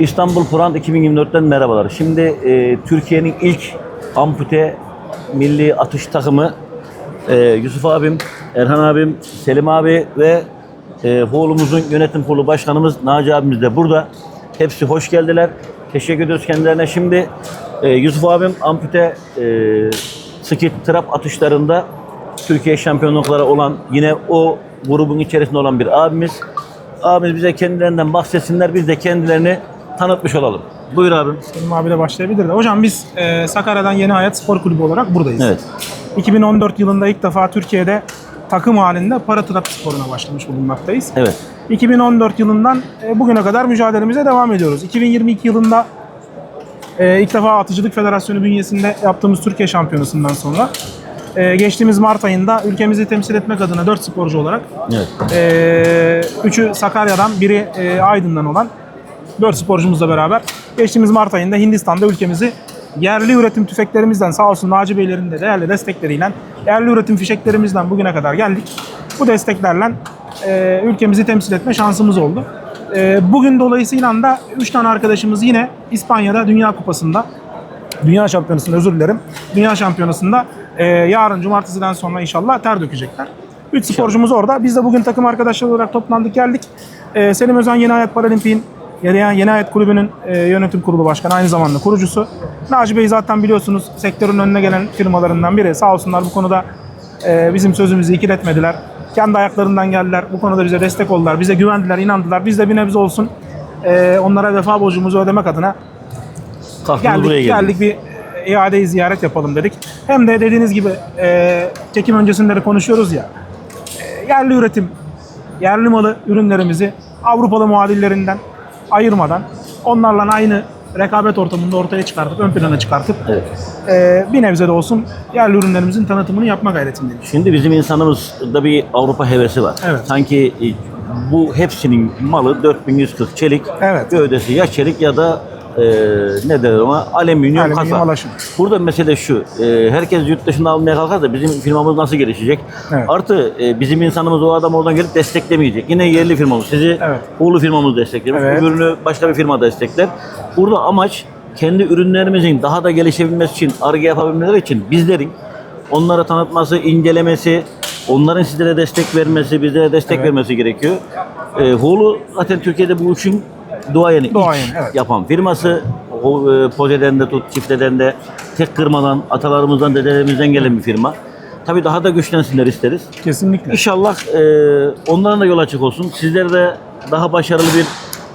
İstanbul Kurant 2024'ten merhabalar. Şimdi e, Türkiye'nin ilk ampute milli atış takımı e, Yusuf abim, Erhan abim, Selim abi ve e, Hoğlumuzun yönetim kurulu başkanımız Naci abimiz de burada. Hepsi hoş geldiler. Teşekkür ediyoruz kendilerine. Şimdi e, Yusuf abim ampute e, skit trap atışlarında Türkiye şampiyonlukları olan yine o grubun içerisinde olan bir abimiz. Abimiz bize kendilerinden bahsetsinler. Biz de kendilerini tanıtmış olalım. Buyur abim. Selim abiyle başlayabilir de. Hocam biz e, Sakarya'dan Yeni Hayat Spor Kulübü olarak buradayız. Evet. 2014 yılında ilk defa Türkiye'de takım halinde para trap sporuna başlamış bulunmaktayız. Evet. 2014 yılından e, bugüne kadar mücadelemize devam ediyoruz. 2022 yılında e, ilk defa Atıcılık Federasyonu bünyesinde yaptığımız Türkiye Şampiyonası'ndan sonra e, geçtiğimiz Mart ayında ülkemizi temsil etmek adına 4 sporcu olarak Evet. Ee, üçü Sakarya'dan, biri e, Aydın'dan olan dört sporcumuzla beraber geçtiğimiz Mart ayında Hindistan'da ülkemizi yerli üretim tüfeklerimizden sağ olsun Naci Beylerin de değerli destekleriyle yerli üretim fişeklerimizden bugüne kadar geldik. Bu desteklerle e, ülkemizi temsil etme şansımız oldu. E, bugün dolayısıyla da 3 tane arkadaşımız yine İspanya'da Dünya Kupası'nda Dünya Şampiyonası'nda özür dilerim. Dünya Şampiyonası'nda e, yarın cumartesiden sonra inşallah ter dökecekler. Üç sporcumuz orada. Biz de bugün takım arkadaşları olarak toplandık geldik. E, Selim Özen Yeni Hayat Paralimpik'in Yeni, Yeni Hayat Kulübü'nün e, yönetim kurulu başkanı aynı zamanda kurucusu. Naci Bey zaten biliyorsunuz sektörün önüne gelen firmalarından biri. Sağ olsunlar bu konuda e, bizim sözümüzü ikiletmediler. Kendi ayaklarından geldiler. Bu konuda bize destek oldular. Bize güvendiler, inandılar. Biz de bir nebze olsun e, onlara vefa borcumuzu ödemek adına buraya geldik, geldiniz. geldik bir iadeyi ziyaret yapalım dedik. Hem de dediğiniz gibi e, çekim öncesinde de konuşuyoruz ya. e, yerli üretim, yerli malı ürünlerimizi Avrupalı muadillerinden ayırmadan onlarla aynı rekabet ortamında ortaya çıkartıp, ön plana çıkartıp Evet. e, bir nebze de olsun yerli ürünlerimizin tanıtımını yapma gayretindeyiz. Şimdi bizim insanımızda bir Avrupa hevesi var. Evet. Sanki e, bu hepsinin malı 4140 çelik. Evet. Gövdesi ya çelik ya da e, ne derler ona alüminyum, Alüminyum kasa. alaşım. Burada mesele şu. e, herkes yurt dışında almaya kalkarsa bizim firmamız nasıl gelişecek? Evet. Artı e, bizim insanımız o adam oradan gelip desteklemeyecek. Yine yerli firmamız. Sizi Evet. Uğurlu firmamız desteklemiş. Evet. Öbürünü başka bir firma destekler. Burada amaç kendi ürünlerimizin daha da gelişebilmesi için, arge yapabilmeleri için bizlerin onlara tanıtması, incelemesi, onların sizlere destek vermesi, bizlere destek Evet. vermesi gerekiyor. E, Hulu zaten Türkiye'de bu işin duayeni, Duayeni, evet. yapan firması. O, e, Poze'den de tut, çifteden de tek kırmadan, atalarımızdan, dedelerimizden gelen bir firma. Tabii daha da güçlensinler isteriz. Kesinlikle. İnşallah e, onların da yol açık olsun. Sizlere de daha başarılı bir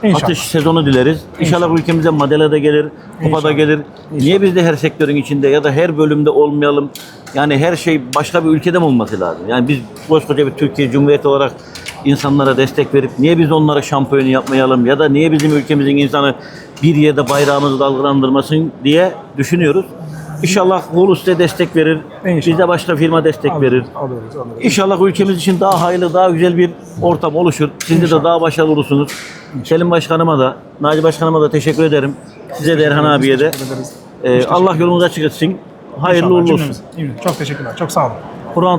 İnşallah. atış sezonu dileriz. İnşallah, ülkemize madalya da gelir, kupa da İnşallah. gelir. Niye biz de her sektörün içinde ya da her bölümde olmayalım? Yani her şey başka bir ülkede mi olması lazım? Yani biz koskoca bir Türkiye Cumhuriyeti olarak insanlara destek verip niye biz onlara şampiyon yapmayalım ya da niye bizim ülkemizin insanı bir yerde bayrağımızı dalgalandırmasın diye düşünüyoruz. İnşallah Hulu size destek verir. İnşallah. Bize başka firma destek verir. Alıyoruz, alıyoruz. İnşallah ülkemiz için daha hayırlı, daha güzel bir ortam oluşur. Siz de daha başarılı olursunuz. Selim Başkanıma da, Naci Başkanıma da teşekkür ederim. Size de Erhan abiye de. Ee, Allah yolunuzu açık etsin. Hayırlı uğurlu olsun. İyi, Çok teşekkürler. Çok sağ olun. Kur'an